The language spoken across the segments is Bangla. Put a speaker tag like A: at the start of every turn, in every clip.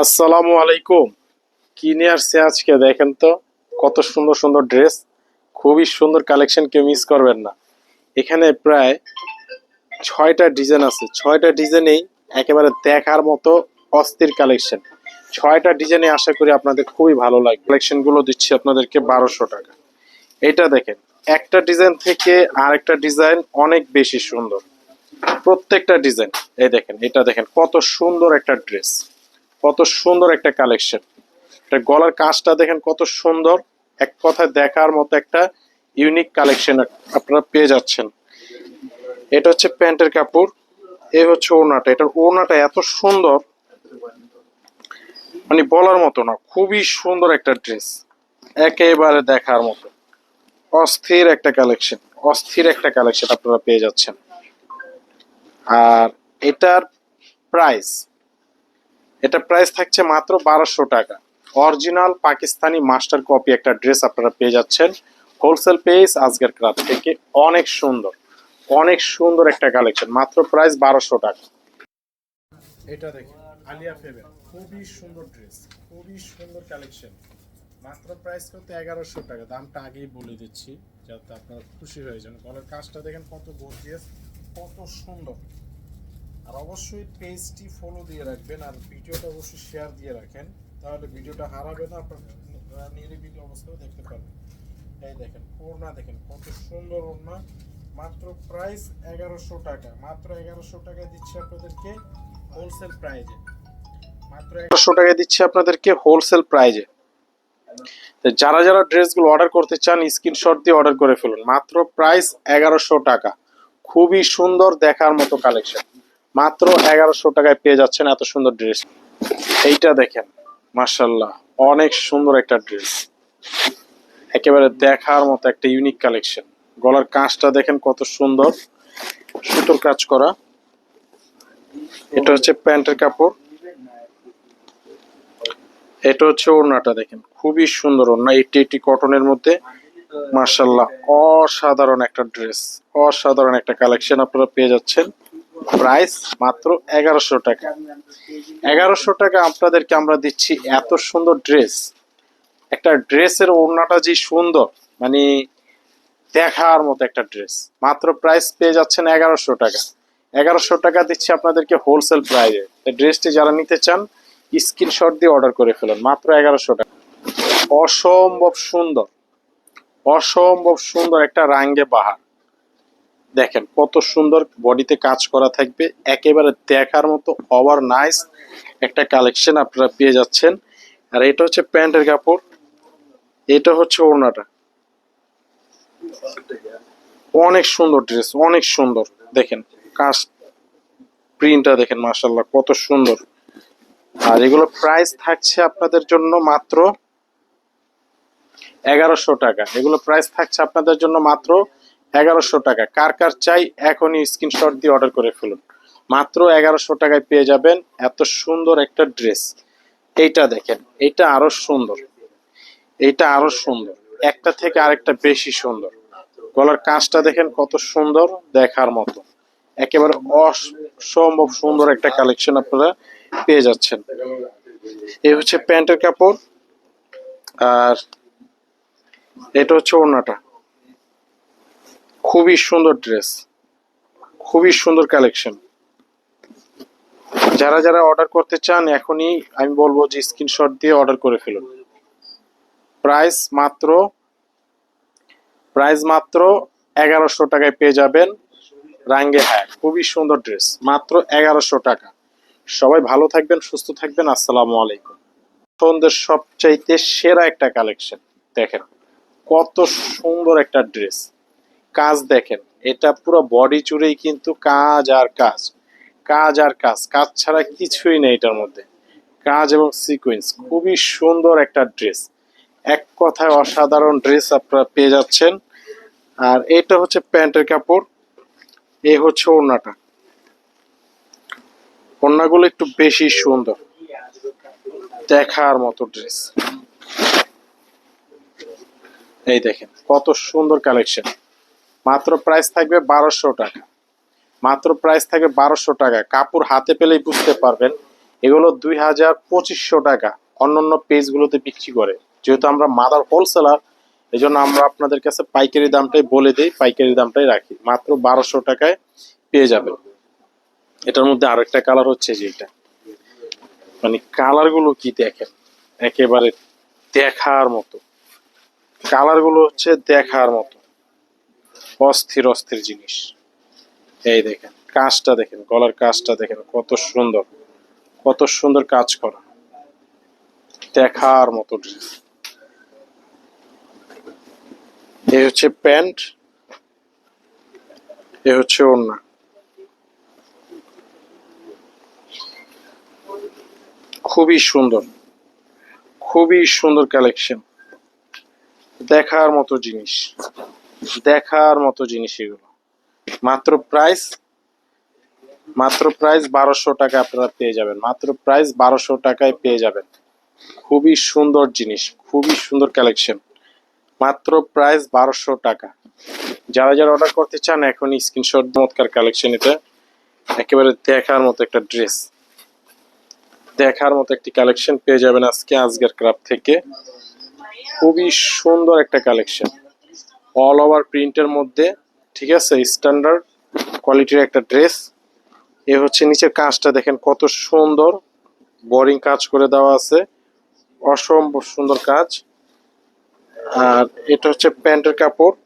A: আসসালামু আলাইকুম। কি নিয়ে আসছে আজকে দেখেন তো? কত সুন্দর সুন্দর ড্রেস খুবই সুন্দর কালেকশন কেউ মিস করবেন না। এখানে প্রায় ছয়টা ডিজাইন আছে। ছয়টা ডিজাইনেই একেবারে দেখার মতো অস্থির কালেকশন ছয়টা ডিজাইনে আশা করি আপনাদের খুবই ভালো লাগবে। কালেকশনগুলো দিচ্ছি আপনাদেরকে বারোশো টাকা। এটা দেখেন, একটা ডিজাইন থেকে আরেকটা ডিজাইন অনেক বেশি সুন্দর। প্রত্যেকটা ডিজাইন এই দেখেন, এটা দেখেন, কত সুন্দর একটা ড্রেস কত সুন্দর একটা কালেকশন এটা গলার কাজটা দেখেন কত সুন্দর। এক কথায় দেখার মতো একটা ইউনিক কালেকশন আপনারা পেয়ে যাচ্ছেন। এটা হচ্ছে প্যান্টের কাপড় এই হচ্ছে ওড়নাটা। এটার ওড়নাটা এত সুন্দর। মানে বলার মতো না, খুবই সুন্দর একটা ড্রেস একেবারে দেখার মতো। অস্থির একটা কালেকশন অস্থির একটা কালেকশন আপনারা পেয়ে যাচ্ছেন। আর এটার প্রাইস এটা প্রাইস থাকছে মাত্র বারোশো টাকা। অরিজিনাল পাকিস্তানি মাস্টার কপি একটা ড্রেস আপনারা পেয়ে যাচ্ছেন। হোলসেল পেজ আজকের ক্রাফ থেকে অনেক সুন্দর। অনেক সুন্দর একটা কালেকশন মাত্র প্রাইস বারোশো টাকা। এটা দেখেন, আলিয়া ফেবের। খুবই সুন্দর ড্রেস খুবই সুন্দর কালেকশন মাত্র প্রাইস করতে এগারোশো টাকা। দামটা আগেই বলে দিচ্ছি, যাতে আপনারা খুশি হয়ে যান। গলার কাজটা দেখেন কত গর্জিয়াস কত সুন্দর। আর অবশ্যই পেজটি ফলো দিয়ে রাখবেন আর ভিডিওটা অবশ্যই শেয়ার দিয়ে রাখেন। তাহলে ভিডিওটা হারাবে না, আপনারা নিরিবিলি অবস্থায় দেখতে পারবেন। এই দেখেন, ওড়না দেখেন, কত সুন্দর ওড়না। মাত্র প্রাইস এগারোশো টাকা। মাত্র এগারোশো টাকা দিচ্ছি আপনাদেরকে হোলসেল প্রাইজে মাত্র এগারোশো টাকা দিচ্ছি আপনাদেরকে হোলসেল প্রাইজে যারা যারা ড্রেসগুলো অর্ডার করতে চান স্ক্রিনশট দিয়ে অর্ডার করে ফেলুন। মাত্র প্রাইস এগারোশো টাকা। খুবই সুন্দর দেখার মতো কালেকশন মাত্র এগারোশো টাকায় পেয়ে যাচ্ছেন এত সুন্দর ড্রেস এইটা দেখেন মার্শাল্লাহ অনেক সুন্দর একটা ড্রেস একেবারে দেখার মতো একটা ইউনিক কালেকশন গলার কাঁচটা দেখেন কত সুন্দর, সুতোর কাজ করা। এটা হচ্ছে প্যান্টের কাপড়। এটা হচ্ছে ওড়নাটা দেখেন, খুবই সুন্দর ওড়না এইটি এইটি কটনের মধ্যে। মার্শাল্লাহ অসাধারণ একটা ড্রেস অসাধারণ একটা কালেকশন আপনারা পেয়ে যাচ্ছেন। প্রাইস মাত্র এগারোশো টাকা। এগারোশো টাকা আপনাদেরকে আমরা দিচ্ছি এত সুন্দর ড্রেস। একটা ড্রেসের ওড়নাটা যে সুন্দর মানে দেখার মতো একটা ড্রেস। মাত্র প্রাইস পেয়ে যাচ্ছেন এগারোশো টাকা। এগারোশো টাকা দিচ্ছি আপনাদেরকে হোলসেল প্রাইজে ড্রেসটি যারা নিতে চান, স্ক্রিনশট দিয়ে অর্ডার করে ফেলুন। মাত্র এগারোশো টাকা। অসম্ভব সুন্দর। অসম্ভব সুন্দর একটা রাঙ্গে বাহার। দেখেন কত সুন্দর বডিতে কাজ করা থাকবে, একেবারে দেখার মতো ওভার নাইস একটা কালেকশন আপনারা পেয়ে যাচ্ছেন। আর এটা হচ্ছে প্যান্টের কাপড়, এটা হচ্ছে ওড়নাটা। অনেক সুন্দর ড্রেস, অনেক সুন্দর। দেখেন কাজ, প্রিন্টটা দেখেন মার্শাল্লাহ কত সুন্দর। আর এগুলো প্রাইস থাকছে আপনাদের জন্য মাত্র এগারোশো টাকা। এগুলো প্রাইস থাকছে আপনাদের জন্য মাত্র এগারোশো টাকা। কার কার চাই এখনই স্ক্রিনশট দিয়ে অর্ডার করে ফেলুন। মাত্র এগারোশো টাকায় পেয়ে যাবেন এত সুন্দর একটা ড্রেস এইটা দেখেন, এইটা আরও সুন্দর। এইটা আরও সুন্দর। একটা থেকে আরেকটা বেশি সুন্দর। গলার কাজটা দেখেন কত সুন্দর দেখার মতো। একেবারে অসম্ভব সুন্দর একটা কালেকশন আপনারা পেয়ে যাচ্ছেন। এই হচ্ছে প্যান্টের কাপড়। আর এটা হচ্ছে ওড়নাটা। খুবই সুন্দর ড্রেস খুবই সুন্দর কালেকশন যারা যারা অর্ডার করতে চান, এখনই আমি বলব যে স্ক্রিনশট দিয়ে অর্ডার করে ফেলুন। প্রাইস মাত্র প্রাইস মাত্র এগারোশো টাকায় পেয়ে যাবেন রাঙ্গে হ্যাঁ খুবই সুন্দর ড্রেস মাত্র এগারোশো টাকা। সবাই ভালো থাকবেন, সুস্থ থাকবেন, আসসালামু আলাইকুম। সন্ধ্যের সবচাইতে সেরা একটা কালেকশন দেখেন, কত সুন্দর একটা ড্রেস কাজ দেখেন, এটা পুরো বডি জুড়েই কিন্তু কাজ আর কাজ। কাজ আর কাজ কাজ ছাড়া কিছুই নেই এটার মধ্যে। কাজ এবং সিকোয়েন্স খুবই সুন্দর একটা ড্রেস এক কথায় অসাধারণ ড্রেস আপনারা পেয়ে যাচ্ছেন। আর এটা হচ্ছে প্যান্টের কাপড়, এ হচ্ছে ওড়নাটা। ওড়নাগুলো একটু বেশি সুন্দর, দেখার মতো ড্রেস এই দেখেন, কত সুন্দর কালেকশন মাত্র প্রাইস থাকবে বারোশো টাকা। মাত্র প্রাইস থাকবে বারোশো টাকা। কাপড় হাতে পেলেই বুঝতে পারবেন, এগুলো দুই হাজার পঁচিশশো টাকা অন্যান্য পেজগুলোতে বিক্রি করে। যেহেতু আমরা মাদার হোলসেলার এই জন্য আমরা আপনাদের কাছে পাইকারি দামটাই বলে দিই, পাইকারি দামটাই রাখি। মাত্র বারোশো টাকায় পেয়ে যাবেন। এটার মধ্যে আরেকটা কালার হচ্ছে যে এটা। মানে কালারগুলো কি দেখেন? একেবারে দেখার মতো। কালারগুলো হচ্ছে দেখার মতো। অস্থির অস্থির জিনিস। এই দেখেন, কাজটা দেখেন, গলার কাজটা দেখেন, কত সুন্দর কত সুন্দর কাজ করা। দেখার মতো ড্রেস এ হচ্ছে প্যান্ট, এ হচ্ছে ওড়না। খুবই সুন্দর খুবই সুন্দর কালেকশন দেখার মতো জিনিস। দেখার মতো জিনিস এগুলো। মাত্র প্রাইস মাত্র প্রাইস বারোশো টাকা আপনারা পেয়ে যাবেন। মাত্র প্রাইস বারোশো টাকায় পেয়ে যাবেন। খুবই সুন্দর জিনিস, খুবই সুন্দর কালেকশন মাত্র প্রাইস বারোশো টাকা। যারা যারা অর্ডার করতে চান এখন স্ক্রিনশট চমৎকার কালেকশন এটা একেবারে দেখার মতো একটা ড্রেস দেখার মতো একটি কালেকশন পেয়ে যাবেন আজকে, আজকের ক্রাফ থেকে। খুবই সুন্দর একটা কালেকশন অল ওভার প্রিন্টের মধ্যে, ঠিক আছে? স্ট্যান্ডার্ড কোয়ালিটির একটা ড্রেস এ হচ্ছে নিচের কাজটা দেখেন কত সুন্দর। বোরিং কাজ করে দেওয়া আছে। অসম্ভব সুন্দর কাজ। আর এটা হচ্ছে প্যান্টের কাপড়।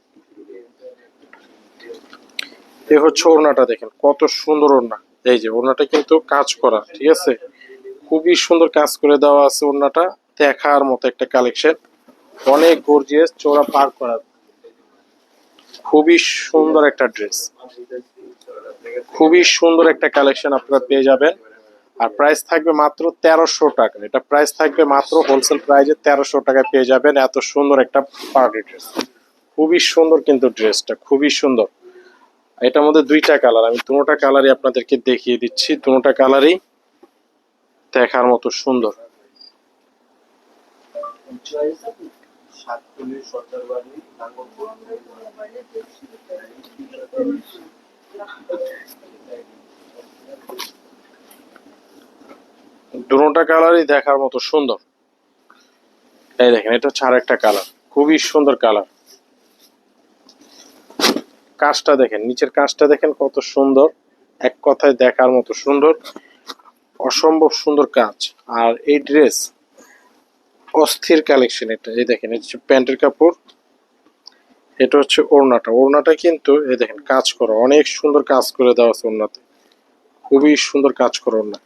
A: এ হচ্ছে ওড়নাটা দেখেন, কত সুন্দর ওড়না। এই যে ওড়নাটা কিন্তু কাজ করা, ঠিক আছে? খুবই সুন্দর কাজ করে দেওয়া আছে ওড়নাটা। দেখার মতো একটা কালেকশন অনেক গর্জিয়াস চোরা পার করা। খুবই সুন্দর একটা ড্রেস খুবই সুন্দর একটা কালেকশন আপনারা পেয়ে যাবেন। আর প্রাইস থাকবে মাত্র তেরোশো টাকা। এটা প্রাইস থাকবে মাত্র হোলসেল প্রাইজে তেরোশো টাকায় পেয়ে যাবেন। এত সুন্দর একটা পার্টি ড্রেস খুবই সুন্দর কিন্তু ড্রেসটা খুবই সুন্দর। এটার মধ্যে দুইটা কালার আমি দুটোটা কালারই আপনাদেরকে দেখিয়ে দিচ্ছি। দুটোটা কালারই দেখার মতো সুন্দর।
B: সাতচল্লিশ সরকার বাড়ি নাঙ্গলপুর
A: কালারই দেখার মতো সুন্দর। এই দেখেন, এটা হচ্ছে আরেকটা কালার, খুবই সুন্দর কালার। কাজটা দেখেন, নিচের কাজটা দেখেন কত সুন্দর, এক কথায় দেখার মতো সুন্দর। অসম্ভব সুন্দর কাজ। আর এই ড্রেস অস্থির কালেকশন এটা। এই দেখেন এটা হচ্ছে প্যান্টের কাপড়, এটা হচ্ছে ওড়নাটা। ওড়নাটা কিন্তু, এই দেখেন, কাজ করা। অনেক সুন্দর কাজ করে দেওয়া আছে ওড়নাতে। খুবই সুন্দর কাজ করে ওড়না।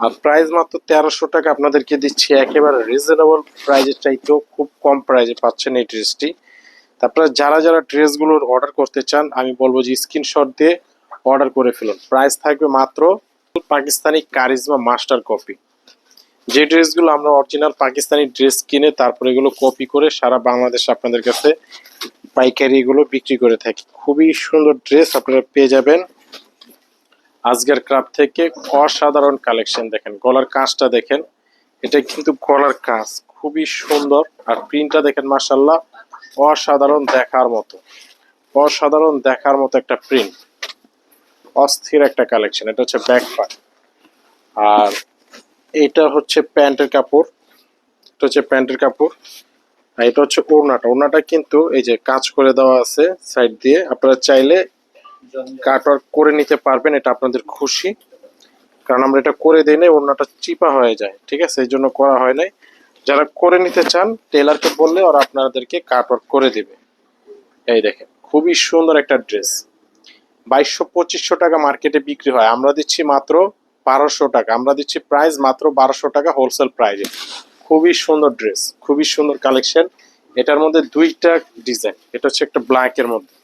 A: আর প্রাইস মাত্র তেরোশো টাকা আপনাদেরকে দিচ্ছি। একেবারে রিজনেবল প্রাইজের চাইতেও খুব কম প্রাইজে পাচ্ছেন এই ড্রেসটি তারপরে যারা যারা ড্রেসগুলোর অর্ডার করতে চান, আমি বলব যে স্ক্রিনশট দিয়ে অর্ডার করে ফেলুন। প্রাইস থাকবে মাত্র পাকিস্তানি কারিজমা মাস্টার কপি যে ড্রেসগুলো আমরা অরিজিনাল পাকিস্তানি ড্রেস কিনে তারপরে এগুলো কপি করে সারা বাংলাদেশ আপনাদের কাছে পাইকারি এগুলো বিক্রি করে থাকি। খুবই সুন্দর ড্রেস আপনারা পেয়ে যাবেন। আজকের ক্রাফ থেকে অসাধারণ কালেকশন দেখেন, গলার কাজটা দেখেন। এটা কিন্তু গলার কাজ, খুবই সুন্দর। আর প্রিন্টটা দেখেন মাসাল্লাহ অসাধারণ দেখার মতো। অসাধারণ দেখার মতো একটা প্রিন্ট অস্থির একটা কালেকশন এটা হচ্ছে ব্যাক পার্ট আর এটা হচ্ছে প্যান্টের কাপড়। এটা হচ্ছে প্যান্টের কাপড়। আর এটা হচ্ছে ওড়নাটা। ওড়নাটা কিন্তু এই যে কাজ করে দেওয়া আছে সাইড দিয়ে। আপনারা চাইলে কাটওয়ার্ক করে নিতে পারবেন, এটা আপনাদের খুশি। কারণ আমরা এটা করে দিই নাই, ওড়নাটা চিপা হয়ে যায়, ঠিক আছে? এই জন্য করা হয় নাই। যারা করে নিতে চান, টেলারকে বললে ওরা আপনাদেরকে কাটওয়ার্ক করে দিবে। এই দেখেন, খুবই সুন্দর একটা ড্রেস। বাইশশো পঁচিশশো টাকা মার্কেটে বিক্রি হয়। আমরা দিচ্ছি মাত্র বারোশো টাকা। আমরা দিচ্ছি প্রাইস মাত্র বারোশো টাকা হোলসেল প্রাইজে খুবই সুন্দর ড্রেস খুবই সুন্দর কালেকশন এটার মধ্যে দুইটা ডিজাইন এটা হচ্ছে একটা ব্ল্যাকের মধ্যে।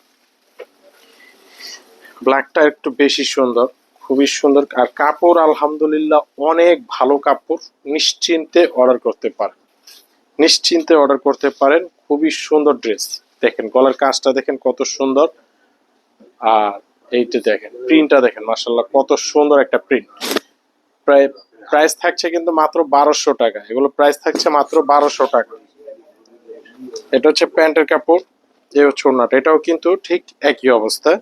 A: ব্ল্যাকটা একটু বেশি সুন্দর, খুবই সুন্দর। আর কাপড়, আলহামদুলিল্লাহ, অনেক ভালো কাপড়। নিশ্চিন্তে অর্ডার করতে পারেন। নিশ্চিন্তে অর্ডার করতে পারেন। খুবই সুন্দর ড্রেস দেখেন, গলার কাজটা দেখেন কত সুন্দর। আর এইটা দেখেন প্রিন্টটা দেখেন মাসাল্লাহ কত সুন্দর একটা প্রিন্ট প্রায় প্রাইস থাকছে কিন্তু মাত্র বারোশো টাকা। এগুলো প্রাইস থাকছে মাত্র বারোশো টাকা। এটা হচ্ছে প্যান্টের কাপড় এই হচ্ছে ওনাটা এটাও কিন্তু ঠিক একই অবস্থা।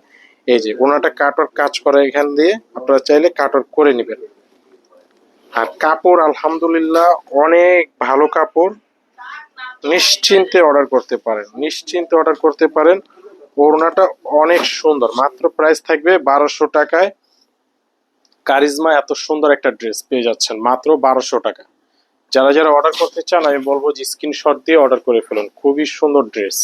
A: এই যে ওনাটা কাটর কাজ করে এখান দিয়ে, আপনারা চাইলে কাটর করে নেবেন। আর কাপড়, আলহামদুলিল্লাহ, অনেক ভালো কাপড়। নিশ্চিন্তে অর্ডার করতে পারেন, নিশ্চিন্তে অর্ডার করতে পারেন। ওড়নাটা অনেক সুন্দর। মাত্র প্রাইস থাকবে বারোশো টাকায়। কারিজমা এত সুন্দর একটা ড্রেস পেয়ে যাচ্ছেন, মাত্র বারোশো টাকা। যারা যারা অর্ডার করতে চান, আমি বলব যে স্ক্রিনশট দিয়ে অর্ডার করে ফেলুন। খুবই সুন্দর ড্রেস